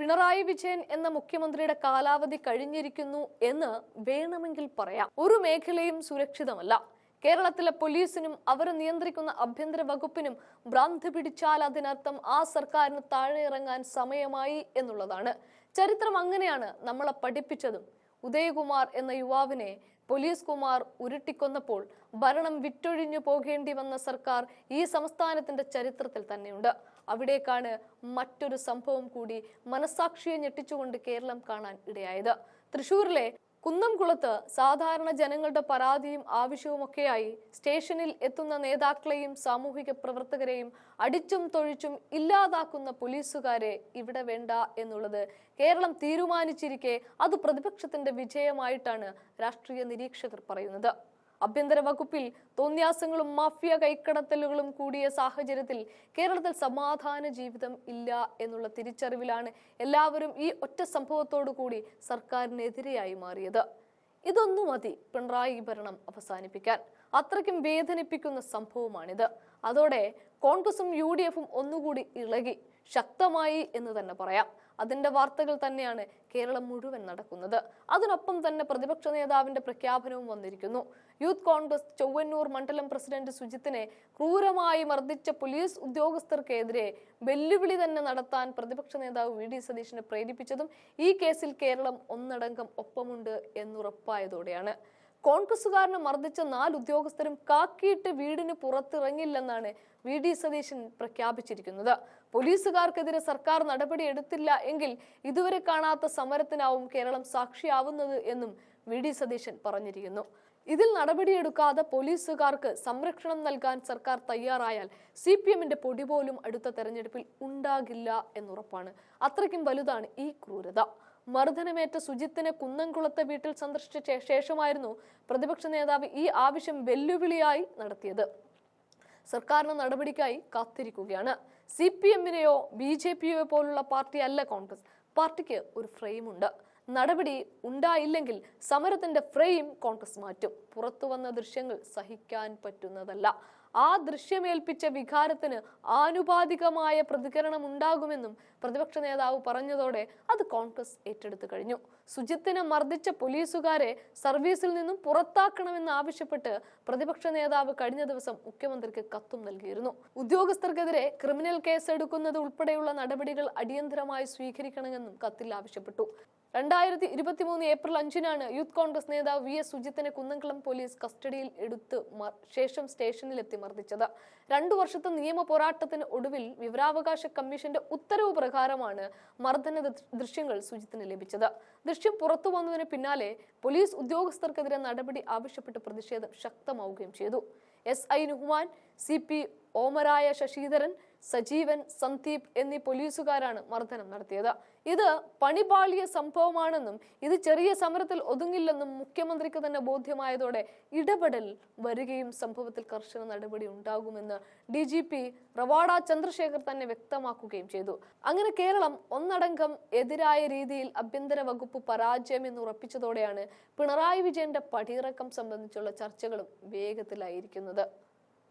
പിണറായി വിജയൻ എന്ന മുഖ്യമന്ത്രിയുടെ കാലാവധി കഴിഞ്ഞിരിക്കുന്നു എന്ന് വേണമെങ്കിൽ പറയാം. ഒരു മേഖലയും സുരക്ഷിതമല്ല. കേരളത്തിലെ പോലീസിനും അവരെ നിയന്ത്രിക്കുന്ന ആഭ്യന്തര വകുപ്പിനും ഭ്രാന്ത് പിടിച്ചാൽ അതിനർത്ഥം ആ സർക്കാരിന് താഴെ ഇറങ്ങാൻ സമയമായി എന്നുള്ളതാണ്. ചരിത്രം അങ്ങനെയാണ് നമ്മളെ പഠിപ്പിച്ചതും. ഉദയകുമാർ എന്ന യുവാവിനെ പോലീസ് കുമാർ ഉരുട്ടിക്കൊന്നപ്പോൾ ഭരണം വിറ്റൊഴിഞ്ഞു പോകേണ്ടി വന്ന സർക്കാർ ഈ സംസ്ഥാനത്തിന്റെ ചരിത്രത്തിൽ തന്നെയുണ്ട്. അവിടേക്കാണ് മറ്റൊരു സംഭവം കൂടി മനസാക്ഷിയെ ഞെട്ടിച്ചുകൊണ്ട് കേരളം കാണാൻ ഇടയായത്. തൃശൂരിലെ കുന്നംകുളത്ത് സാധാരണ ജനങ്ങളുടെ പരാതിയും ആവശ്യവുമൊക്കെയായി സ്റ്റേഷനിൽ എത്തുന്ന നേതാക്കളെയും സാമൂഹിക പ്രവർത്തകരെയും അടിച്ചും തൊഴിച്ചും ഇല്ലാതാക്കുന്ന പോലീസുകാരെ ഇവിടെ വേണ്ട എന്നുള്ളത് കേരളം തീരുമാനിച്ചിരിക്കെ അത് പ്രതിപക്ഷത്തിന്റെ വിജയമായിട്ടാണ് രാഷ്ട്രീയ നിരീക്ഷകർ പറയുന്നത്. ആഭ്യന്തര വകുപ്പിൽ തോന്യാസങ്ങളും മാഫിയ കൈക്കടത്തലുകളും കൂടിയ സാഹചര്യത്തിൽ കേരളത്തിൽ സമാധാന ജീവിതം ഇല്ല എന്നുള്ള തിരിച്ചറിവിലാണ് എല്ലാവരും ഈ ഒറ്റ സംഭവത്തോടു കൂടി സർക്കാരിനെതിരെയായി മാറിയത്. ഇതൊന്നു മതി പിണറായി ഭരണം അവസാനിപ്പിക്കാൻ. അത്രയ്ക്കും വേദനിപ്പിക്കുന്ന സംഭവമാണിത്. അതോടെ കോൺഗ്രസും യു ഡി എഫും ഒന്നുകൂടി ഇളകി. ശക്തമായി എന്ന് തന്നെ പറയാം. അതിന്റെ വാർത്തകൾ തന്നെയാണ് കേരളം മുഴുവൻ നടക്കുന്നത്. അതിനൊപ്പം തന്നെ പ്രതിപക്ഷ നേതാവിന്റെ പ്രഖ്യാപനവും വന്നിരിക്കുന്നു. യൂത്ത് കോൺഗ്രസ് ചൊവ്വന്നൂർ മണ്ഡലം പ്രസിഡന്റ് സുജിത്തിനെ ക്രൂരമായി മർദ്ദിച്ച പോലീസ് ഉദ്യോഗസ്ഥർക്കെതിരെ വെല്ലുവിളി തന്നെ നടത്താൻ പ്രതിപക്ഷ നേതാവ് വി ഡി സതീശനെ പ്രേരിപ്പിച്ചതും ഈ കേസിൽ കേരളം ഒന്നടങ്കം ഒപ്പമുണ്ട് എന്നുറപ്പായതോടെയാണ്. കോൺഗ്രസുകാരനെ മർദ്ദിച്ച നാല് ഉദ്യോഗസ്ഥരും കാക്കിയിട്ട് വീടിന് പുറത്തിറങ്ങില്ലെന്നാണ് വി ഡി സതീശൻ പ്രഖ്യാപിച്ചിരിക്കുന്നത്. പോലീസുകാർക്കെതിരെ സർക്കാർ നടപടി എടുത്തില്ല എങ്കിൽ ഇതുവരെ കാണാത്ത സമരത്തിനാവും കേരളം സാക്ഷിയാവുന്നത് എന്നും വി ഡി സതീശൻ പറഞ്ഞിരിക്കുന്നു. ഇതിൽ നടപടിയെടുക്കാതെ പോലീസുകാർക്ക് സംരക്ഷണം നൽകാൻ സർക്കാർ തയ്യാറായാൽ സി പി എമ്മിന്റെ പൊടി പോലും അടുത്ത തെരഞ്ഞെടുപ്പിൽ ഉണ്ടാകില്ല എന്നുറപ്പാണ്. അത്രയ്ക്കും വലുതാണ് ഈ ക്രൂരത. മർദ്ദനമേറ്റ സുജിത്തിനെ കുന്നംകുളത്തെ വീട്ടിൽ സന്ദർശിച്ച ശേഷമായിരുന്നു പ്രതിപക്ഷ നേതാവ് ഈ ആവശ്യം വെല്ലുവിളിയായി നടത്തിയത്. സർക്കാരിന് നടപടിക്കായി കാത്തിരിക്കുകയാണ്. സി പി എമ്മിനെയോ ബി ജെ പിയോ പോലുള്ള പാർട്ടി അല്ല കോൺഗ്രസ്. പാർട്ടിക്ക് ഒരു ഫ്രെയിമുണ്ട്. നടപടി ഉണ്ടായില്ലെങ്കിൽ സമരത്തിന്റെ ഫ്രെയിം കോൺഗ്രസ് മാറ്റും. പുറത്തു വന്ന ദൃശ്യങ്ങൾ സഹിക്കാൻ പറ്റുന്നതല്ല. ആ ദൃശ്യമേൽപ്പിച്ച വികാരത്തിന് ആനുപാതികമായ പ്രതികരണം ഉണ്ടാകുമെന്നും പ്രതിപക്ഷ നേതാവ് പറഞ്ഞതോടെ അത് കോൺഗ്രസ് ഏറ്റെടുത്തു കഴിഞ്ഞു. സുജിത്തിനെ മർദ്ദിച്ച പോലീസുകാരെ സർവീസിൽ നിന്നും പുറത്താക്കണമെന്ന് ആവശ്യപ്പെട്ട് പ്രതിപക്ഷ നേതാവ് കഴിഞ്ഞ ദിവസം മുഖ്യമന്ത്രിക്ക് കത്തും നൽകിയിരുന്നു. ഉദ്യോഗസ്ഥർക്കെതിരെ ക്രിമിനൽ കേസ് എടുക്കുന്നത് ഉൾപ്പെടെയുള്ള നടപടികൾ അടിയന്തരമായി സ്വീകരിക്കണമെന്നും കത്തിൽ ആവശ്യപ്പെട്ടു. രണ്ടായിരത്തി ഇരുപത്തി മൂന്ന് ഏപ്രിൽ അഞ്ചിനാണ് യൂത്ത് കോൺഗ്രസ് നേതാവ് വി എസ് സുജിത്തിനെ കുന്നംകുളം പോലീസ് കസ്റ്റഡിയിൽ എടുത്ത് ശേഷം സ്റ്റേഷനിലെത്തി മർദ്ദിച്ചത്. രണ്ടു വർഷത്തെ നിയമ പോരാട്ടത്തിന് ഒടുവിൽ വിവരാവകാശ കമ്മീഷന്റെ ഉത്തരവ് പ്രകാരമാണ് മർദ്ദന ദൃശ്യങ്ങൾ സുജിത്തിന് ലഭിച്ചത്. ദൃശ്യം പുറത്തു വന്നതിന് പിന്നാലെ പോലീസ് ഉദ്യോഗസ്ഥർക്കെതിരെ നടപടി ആവശ്യപ്പെട്ട് പ്രതിഷേധം ശക്തമാവുകയും ചെയ്തു. എസ് ഐ നുഹ്മാൻ സി പി ഓമരായ ശശിധരൻ സജീവൻ സന്ദീപ് എന്നീ പോലീസുകാരാണ് മർദ്ദനം നടത്തിയത്. ഇത് പണിപാളിയ സംഭവമാണെന്നും ഇത് ചെറിയ സമരത്തിൽ ഒതുങ്ങില്ലെന്നും മുഖ്യമന്ത്രിക്ക് തന്നെ ബോധ്യമായതോടെ ഇടപെടൽ വരികയും സംഭവത്തിൽ കർശന നടപടി ഉണ്ടാകുമെന്ന് D G P Ravada Chandrasekhar തന്നെ വ്യക്തമാക്കുകയും ചെയ്തു. അങ്ങനെ കേരളം ഒന്നടങ്കം എതിരായ രീതിയിൽ ആഭ്യന്തര വകുപ്പ് പരാജയം എന്ന് ഉറപ്പിച്ചതോടെയാണ് പിണറായി വിജയന്റെ പടിയിറക്കം സംബന്ധിച്ചുള്ള ചർച്ചകളും വേഗത്തിലായിരിക്കുന്നത്.